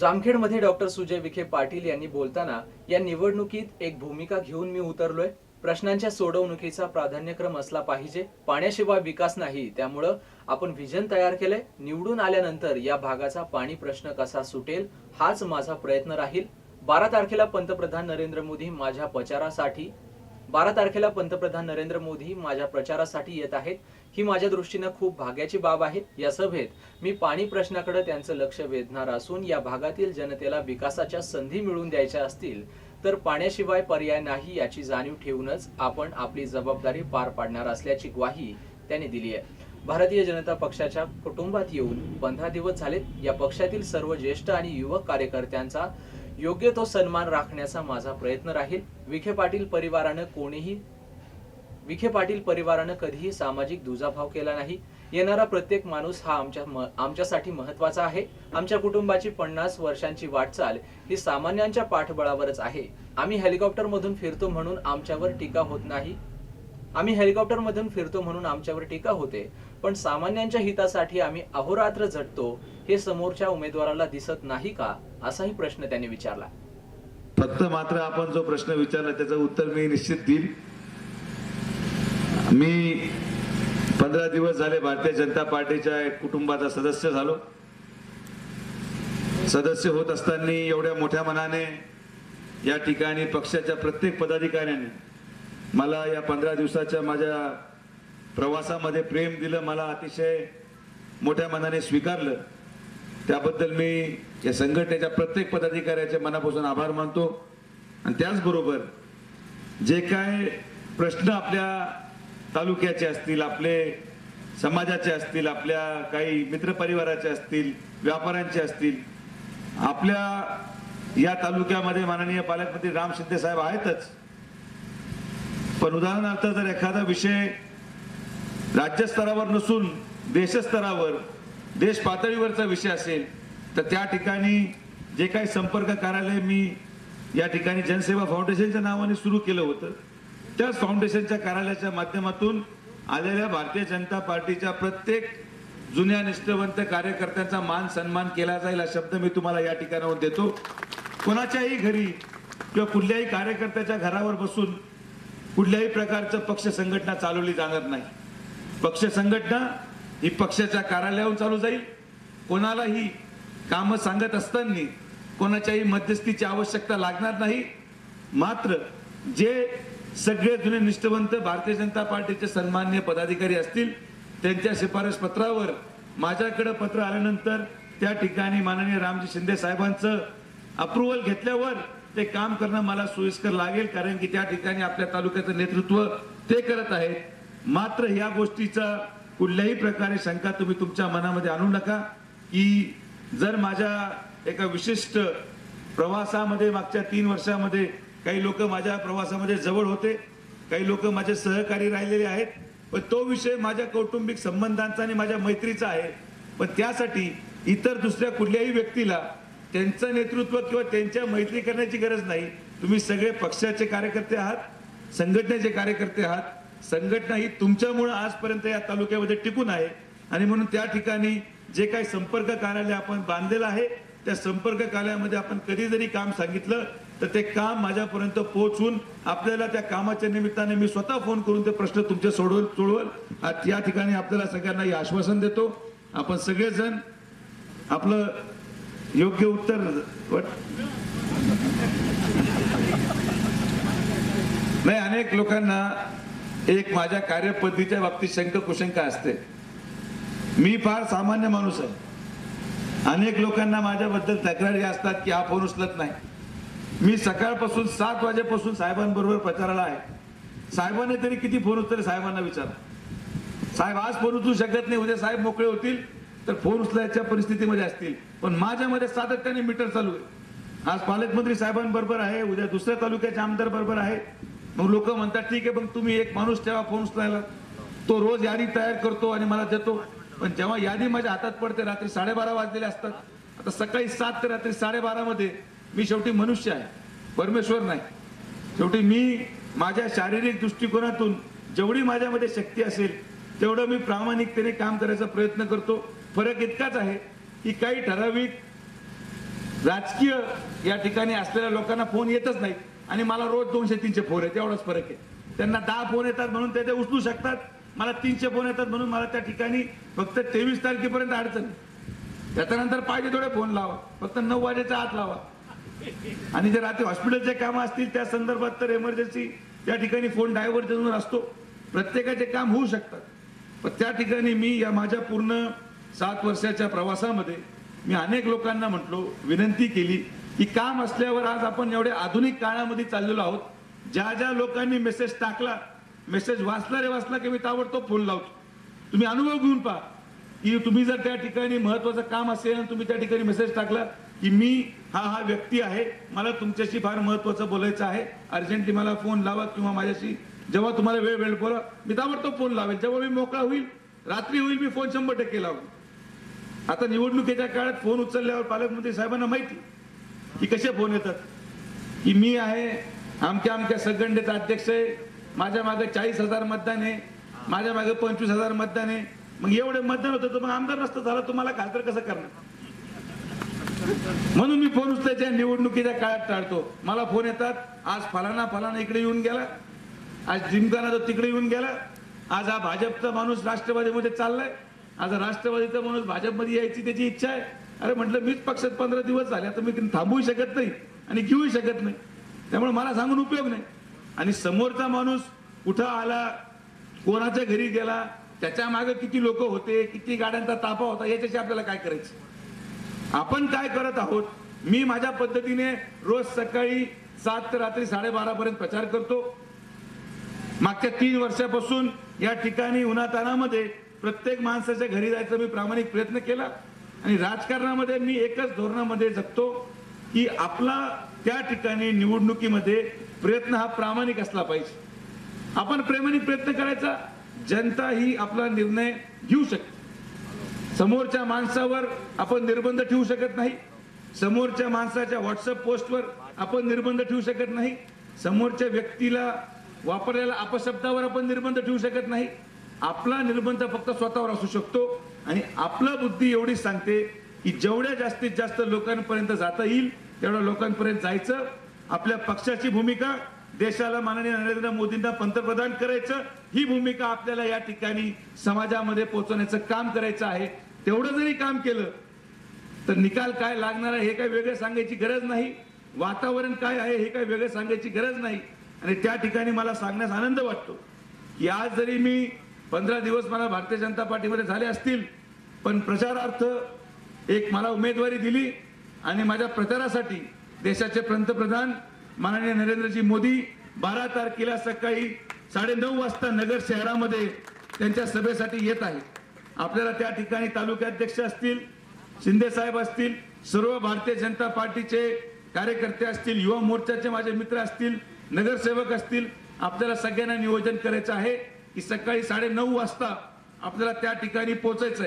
जामखेडमध्ये doctor Sujay Vikhe Patil यांनी बोलताना या निवडणुकीत एक भूमिका घेऊन मी उतरलोय. प्रश्नांच्या सोडवणुकीचा प्राधान्यक्रम असला पाहिजे. पाण्याशिवाय विकास नाही. त्यामुळं आपण व्हिजन तयार केलंय. निवडून आल्यानंतर या भागाचा पाणी प्रश्न कसा सुटेल हाच माझा प्रयत्न राहील. बारा तारखेला पंतप्रधान नरेंद्र मोदी माझ्या प्रचारासाठी बारा तारखेला पंतप्रधान नरेंद्र मोदी माझ्या प्रचारासाठी येत आहेत. ही माझ्या दृष्टीनं खूप भाग्याची बाब आहे. या सभेत मी पाणी प्रश्नाकडे त्यांचं लक्ष वेधणार असून या भागातील जनतेला विकासाच्या संधी मिळवून द्यायच्या असतील तर पाण्याशिवाय पर्याय नाही याची जाणीव ठेवूनच आपण आपली जबाबदारी पार पाडणार असल्याची ग्वाही त्यांनी दिली आहे. भारतीय जनता पक्षाच्या कुटुंबात येऊन पंधरा दिवस झालेत. या पक्षातील सर्व ज्येष्ठ आणि युवक कार्यकर्त्यांचा योग्य तो सन्मान राखण्याचा माझा प्रयत्न राहील. विखे पाटील परिवारानं कोणीही विखे पाटील परिवारानं कधीही सामाजिक दुजाभाव केला नाही. येणारा प्रत्येक माणूस हा आमच्या आमच्यासाठी महत्त्वाचा आहे. आमच्या कुटुंबाची पन्नास वर्षांची वाटचाल ही सामान्यांच्या पाठबळावरच आहे. आम्ही हेलिकॉप्टर मधून फिरतो म्हणून आमच्यावर टीका होत नाही. आम्ही हेलिकॉप्टर मधून फिरतो म्हणून आमच्यावर टीका होते. पण सामान्यांच्या हितासाठी आम्ही अहोरात्र झटतो हे समोरच्या उमेदवाराला दिसत नाही का असाही प्रश्न त्यांनी विचारला. फक्त मात्र आपण जो प्रश्न विचारला त्याचं उत्तर मी निश्चित देईल मी पंधरा दिवस झाले भारतीय जनता पार्टीच्या एक कुटुंबाचा सदस्य झालो. सदस्य होत असताना एवढ्या मोठ्या मनाने या ठिकाणी पक्षाच्या प्रत्येक पदाधिकाऱ्याने मला या पंधरा दिवसाच्या माझ्या प्रवासामध्ये प्रेम दिलं मला अतिशय मोठ्या मनाने स्वीकारलं. त्याबद्दल मी या संघटनेच्या प्रत्येक पदाधिकाऱ्याचे मनापासून आभार मानतो. आणि त्याचबरोबर जे काय प्रश्न आपल्या तालुक्याचे असतील आपले समाजाचे असतील आपल्या काही मित्रपरिवाराचे असतील व्यापाऱ्यांचे असतील आपल्या या तालुक्यामध्ये माननीय पालकमंत्री राम शिंदे साहेब आहेतच. पण उदाहरणार्थ जर एखादा विषय राज्यस्तरावर नसून देशस्तरावर देश पातळीवरचा विषय असेल तर त्या ठिकाणी जे काही संपर्क कार्यालय मी या ठिकाणी जनसेवा फाउंडेशनच्या नावाने सुरू केलं होतं. त्याच फाउंडेशनच्या कार्यालयाच्या माध्यमातून आलेल्या भारतीय जनता पार्टीच्या प्रत्येक जुन्या निष्ठवंत कार्यकर्त्यांचा मान सन्मान केला जाईल हा शब्द मी तुम्हाला या ठिकाणावर देतो. कोणाच्याही घरी किंवा कुठल्याही कार्यकर्त्याच्या घरावर बसून कुठल्याही प्रकारचं पक्ष संघटना चालवली जाणार नाही. पक्ष संघटना ही पक्षाच्या कार्यालयावर चालू जाईल. कोणालाही कामं सांगत असताना कोणाच्याही मध्यस्थीची आवश्यकता लागणार नाही. मात्र जे सगळे जुने निष्ठवंत भारतीय जनता पार्टीचे सन्मान्य पदाधिकारी असतील त्यांच्या शिफारस पत्रावर माझ्याकडे पत्र आल्यानंतर त्या ठिकाणी माननीय रामजी शिंदे साहेबांचं अप्रुव्हल घेतल्यावर ते काम करणं मला सोयीस्कर लागेल कारण की त्या ठिकाणी आपल्या तालुक्याचं नेतृत्व ते करत आहेत. मात्र या गोष्टीचा कुठल्याही प्रकारे शंका तुम्ही तुमच्या मनामध्ये आणू नका की जर माझ्या एका विशिष्ट प्रवासामध्ये मागच्या तीन वर्षामध्ये काही लोक माझ्या प्रवासामध्ये जवळ होते काही लोक माझे सहकारी राहिलेले आहेत पण तो विषय माझ्या कौटुंबिक संबंधांचा आणि माझ्या मैत्रीचा आहे. पण त्यासाठी इतर दुसऱ्या कुठल्याही व्यक्तीला त्यांचं नेतृत्व किंवा त्यांच्या मैत्री करण्याची गरज नाही. तुम्ही सगळे पक्षाचे कार्यकर्ते आहात संघटनेचे कार्यकर्ते आहात. संघटना ही तुमच्यामुळं आजपर्यंत या तालुक्यामध्ये टिकून आहे. आणि म्हणून त्या ठिकाणी जे काही संपर्क कार्यालय आपण बांधलेलं आहे त्या संपर्क कार्यालयामध्ये आपण कधी जरी काम सांगितलं तर ते काम माझ्यापर्यंत पोहोचून आपल्याला त्या कामाच्या निमित्ताने मी स्वतः फोन करून ते प्रश्न तुमचे सोडवल सोडवल आज या ठिकाणी आपल्याला सगळ्यांना हे आश्वासन देतो. आपण सगळेजण आपलं योग्य उत्तर नाही अनेक लोकांना एक माझ्या कार्यपद्धतीच्या बाबतीत शंक कुशंका असते. मी फार सामान्य माणूस आहे. अनेक लोकांना माझ्याबद्दल तक्रारी असतात की हा फोन उचलत नाही. मी सकाळपासून सात वाजेपासून साहेबांबरोबर प्रचाराला आहे. साहेबांनी तरी किती फोन उचलले साहेबांना विचारा. साहेब आज फोन उचलू शकत नाही. उद्या साहेब मोकळे होतील तर फोन उचलायच्या परिस्थितीमध्ये असतील. पण माझ्यामध्ये सातत्याने मीटर चालू आहे. आज पालकमंत्री साहेबांबरोबर आहे उद्या दुसऱ्या तालुक्याच्या आमदार बरोबर आहे. मग लोक म्हणतात ठीक आहे पण तुम्ही एक माणूस ठेवा फोन उचलायला. तो रोज यादी तयार करतो आणि मला देतो. पण जेव्हा यादी माझ्या हातात पडते रात्री साडेबारा वाजलेले असतात. आता सकाळी सात ते रात्री साडेबारामध्ये मी शेवटी मनुष्य आहे. परमेश्वर नाही. शेवटी मी माझ्या शारीरिक दृष्टिकोनातून जेवढी माझ्यामध्ये शक्ती असेल तेवढं मी प्रामाणिकतेने काम करायचा प्रयत्न करतो. फरक इतकाच आहे की काही ठराविक राजकीय या ठिकाणी असलेल्या लोकांना फोन येतच नाही आणि मला रोज दोनशे तीनशे फोन आहेत. एवढाच फरक आहे. त्यांना दहा फोन येतात म्हणून ते ते उचलू शकतात. मला तीनशे फोन येतात म्हणून मला त्या ठिकाणी फक्त तेवीस तारखेपर्यंत अडचण त्याच्यानंतर पाहिजे थोडे फोन लावा. फक्त नऊ वाजेच्या आत लावा. आणि जर रात्री हॉस्पिटलचे कामं असतील त्या संदर्भात तर एमर्जन्सी त्या ठिकाणी फोन डायव्हर्जनवर असतो. प्रत्येकाचे काम होऊ शकतात. पण त्या ठिकाणी मी या माझ्या पूर्ण सात वर्षाच्या प्रवासामध्ये मी अनेक लोकांना म्हटलो विनंती केली की काम असल्यावर आज आपण एवढ्या आधुनिक काळामध्ये चाललेलो आहोत. ज्या ज्या लोकांनी मेसेज टाकला मेसेज वाचला रे वाचला की मी ताबडतोब फोन लावतो. तुम्ही अनुभव घेऊन पहा की तुम्ही जर त्या ठिकाणी महत्वाचं काम असेल आणि तुम्ही त्या ठिकाणी मेसेज टाकला की मी हा हा व्यक्ती आहे. मला तुमच्याशी फार महत्वाचं बोलायचं आहे. अर्जंटली मला फोन लावा किंवा माझ्याशी जेव्हा तुम्हाला वेळ वेळ बोला. मी ताबडतोब फोन लावेल. जेव्हा मी मोकळा होईल रात्री होईल मी फोन शंभर टक्के लावेल. आता निवडणुकीच्या काळात फोन उचलल्यावर पालकमंत्री साहेबांना माहिती की कसे फोन येतात. की मी आहे आमच्या आमच्या सगंडेचा अध्यक्ष आहे. माझ्या मागे चाळीस हजार मतदान आहे. माझ्या मागे पंचवीस हजार मतदान आहे. मग एवढे मतदान होतं तर मग आमदार नसतं झालं. तुम्हाला खासदार कसं करणार? म्हणून मी फोन उचलायच्या निवडणुकीच्या काळात टाळतो. मला फोन येतात आज फलाना फलाना इकडे येऊन गेला. आज जिमखाना तो तिकडे येऊन गेला. आज हा भाजपचा माणूस राष्ट्रवादीमध्ये चाललाय. आज राष्ट्रवादीचा माणूस भाजपमध्ये यायची त्याची इच्छा आहे. अरे म्हटलं मीच पक्षात पंधरा दिवस झाले आता मी थांबवू शकत नाही आणि घेऊही शकत नाही. त्यामुळे मला सांगून उपयोग नाही. आणि समोरचा माणूस कुठं आला कोणाच्या घरी गेला त्याच्यामागे किती लोक होते किती गाड्यांचा तापा होता याच्याशी आपल्याला काय करायचं? आपण काय करत आहोत? मी माझ्या पद्धतीने रोज सकाळी सात ते रात्री साडेबारा पर्यंत प्रचार करतो. मागच्या तीन वर्षापासून या ठिकाणी उन्हातानामध्ये प्रत्येक माणसाच्या घरी जायचा मी प्रामाणिक प्रयत्न केला आणि राजकारणामध्ये मी एकच धोरणामध्ये जगतो की आपला त्या ठिकाणी निवडणुकीमध्ये प्रयत्न हा प्रामाणिक असला पाहिजे. आपण प्रामाणिक प्रयत्न करायचा जनता ही आपला निर्णय घेऊ शकते. समोरच्या माणसावर आपण निर्बंध ठेवू शकत नाही. समोरच्या माणसाच्या व्हॉट्सअप पोस्टवर आपण निर्बंध ठेवू शकत नाही. समोरच्या व्यक्तीला वापरलेल्या अपशब्दावर आपण निर्बंध ठेवू शकत नाही. आपला निर्बंध फक्त स्वतःवर असू शकतो आणि आपला बुद्धी एवढी सांगते की जेवढ्या जास्तीत जास्त लोकांपर्यंत जाता येईल तेवढ्या लोकांपर्यंत जायचं. आपल्या पक्षाची भूमिका देशाला माननीय नरेंद्र मोदींना पंतप्रधान करायचं. ही भूमिका आपल्याला या ठिकाणी समाजामध्ये पोहोचवण्याचं काम करायचं आहे. तेवढं जरी काम केलं तर निकाल काय लागणार आहे हे काय वेगळं सांगायची गरज नाही. वातावरण काय आहे हे काय वेगळं सांगायची गरज नाही. आणि त्या ठिकाणी मला सांगण्यास आनंद वाटतो की आज जरी मी पंधरा दिवस मला भारतीय जनता पार्टीमध्ये झाले असतील पण प्रचारार्थ एक मला उमेदवारी दिली आणि माझ्या प्रचारासाठी देशाचे पंतप्रधान माननीय नरेंद्रजी मोदी बारा तारखेला सकाळी साडेनऊ वाजता नगर शहरामध्ये त्यांच्या सभेसाठी येत आहेत. आपल्याला त्या ठिकाणी तालुकाध्यक्ष असतील शिंदे साहेब असतील सर्व भारतीय जनता पार्टीचे कार्यकर्ते असतील युवा मोर्चाचे माझे मित्र असतील नगरसेवक असतील आपल्याला सगळ्यांना नियोजन करायचं आहे की सकाळी साडे नऊ वाजता आपल्याला त्या ठिकाणी पोहोचायचं आहे